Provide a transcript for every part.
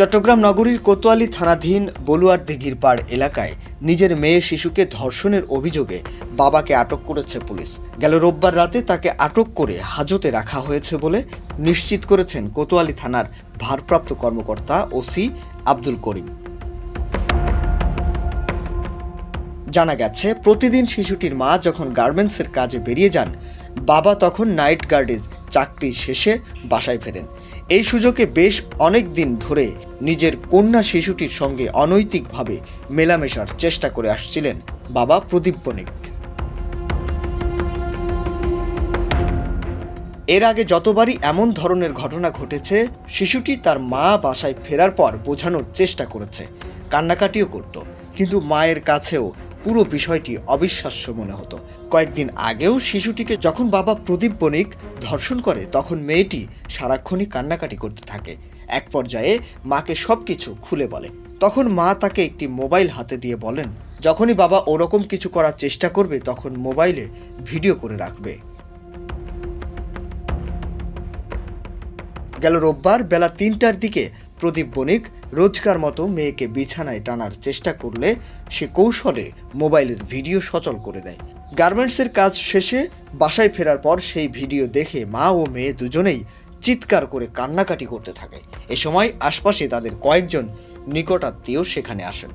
চট্টগ্রাম নগরীর কোতোয়ালি থানাধীন বলুয়ার দিঘির পাড় এলাকায় নিজের মেয়ে শিশুকে ধর্ষণের অভিযোগে বাবাকে আটক করেছে পুলিশ। গেল রোববার রাতে তাকে আটক করে হাজতে রাখা হয়েছে বলে নিশ্চিত করেছেন কোতোয়ালি থানার ভারপ্রাপ্ত কর্মকর্তা ওসি আব্দুল করিম। জানা গেছে, প্রতিদিন শিশুটির মা যখন গার্মেন্টসের কাজে বেরিয়ে যান, বাবা তখন নাইট গার্ডে চাকরি শেষে বাসায় ফেরেন। এই সুযোগে বেশ অনেক দিন ধরে নিজের কন্যা শিশুটির সঙ্গে অনৈতিকভাবে মেলামেশার চেষ্টা করে আসছিলেন বাবা প্রদীপ বণিক। এর আগে যতবারই এমন ধরনের ঘটনা ঘটেছে, শিশুটি তার মা বাসায় ফেরার পর বোঝানোর চেষ্টা করেছে, কান্নাকাটিও করত। কিন্তু মায়ের কাছেও পুরো বিষয়টি অবিশ্বাস্য মনে হতো। কয়েকদিন আগেও শিশুটিকে যখন বাবা প্রদীপ বণিক ধর্ষণ করে, তখন মেয়েটি সারাক্ষণই কান্নাকাটি করতে থাকে। এক পর্যায়ে মাকে সব কিছু খুলে বলে। তখন মা তাকে একটি মোবাইল হাতে দিয়ে বলেন, যখনই বাবা ওরকম কিছু করার চেষ্টা করবে, তখন মোবাইলে ভিডিও করে রাখবে। গেল রোববার বেলা তিনটার দিকে প্রদীপ বণিক রোজকার মতো মেয়েকে বিছানায় টানার চেষ্টা করলে সে কৌশলে মোবাইলের ভিডিও সচল করে দেয়। গার্মেন্টসের কাজ শেষে বাসায় ফেরার পর সেই ভিডিও দেখে মা ও মেয়ে দুজনেই চিৎকার করে কান্নাকাটি করতে থাকে। এ সময় আশপাশে তাদের কয়েকজন নিকটাত্মীয় সেখানে আসেন।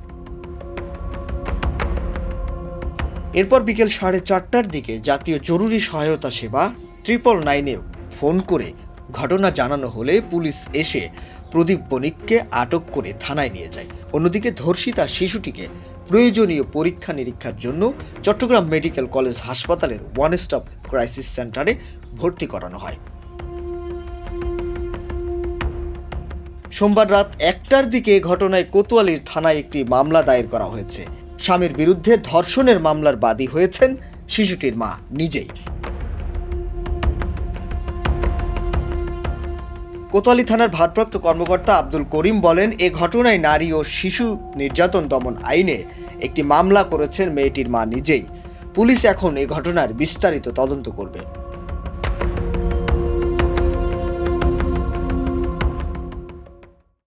এরপর বিকেল সাড়ে চারটার দিকে জাতীয় জরুরি সহায়তা সেবা ট্রিপল নাইনে ফোন করে ঘটনা জানানো হলে পুলিশ এসে প্রদীপ বণিককে আটক করে থানায় নিয়ে যায়। অন্যদিকে ধর্ষিতা শিশুটিকে প্রয়োজনীয় পরীক্ষা নিরীক্ষার জন্য চট্টগ্রাম মেডিকেল কলেজ হাসপাতালের ওয়ান স্টপ ক্রাইসিস সেন্টারে ভর্তি করানো হয়। সোমবার রাত একটার দিকে ঘটনায় কোতোয়ালির থানায় একটি মামলা দায়ের করা হয়েছে। স্বামীর বিরুদ্ধে ধর্ষণের মামলার বাদী হয়েছেন শিশুটির মা নিজেই। কোতোয়ালি থানার ভারপ্রাপ্ত কর্মকর্তা আব্দুল করিম বলেন, এ ঘটনায় নারী ও শিশু নির্যাতন দমন আইনে একটি মামলা করেছেন মেয়েটির মা নিজেই। পুলিশ এখন এ ঘটনার বিস্তারিত তদন্ত করবে।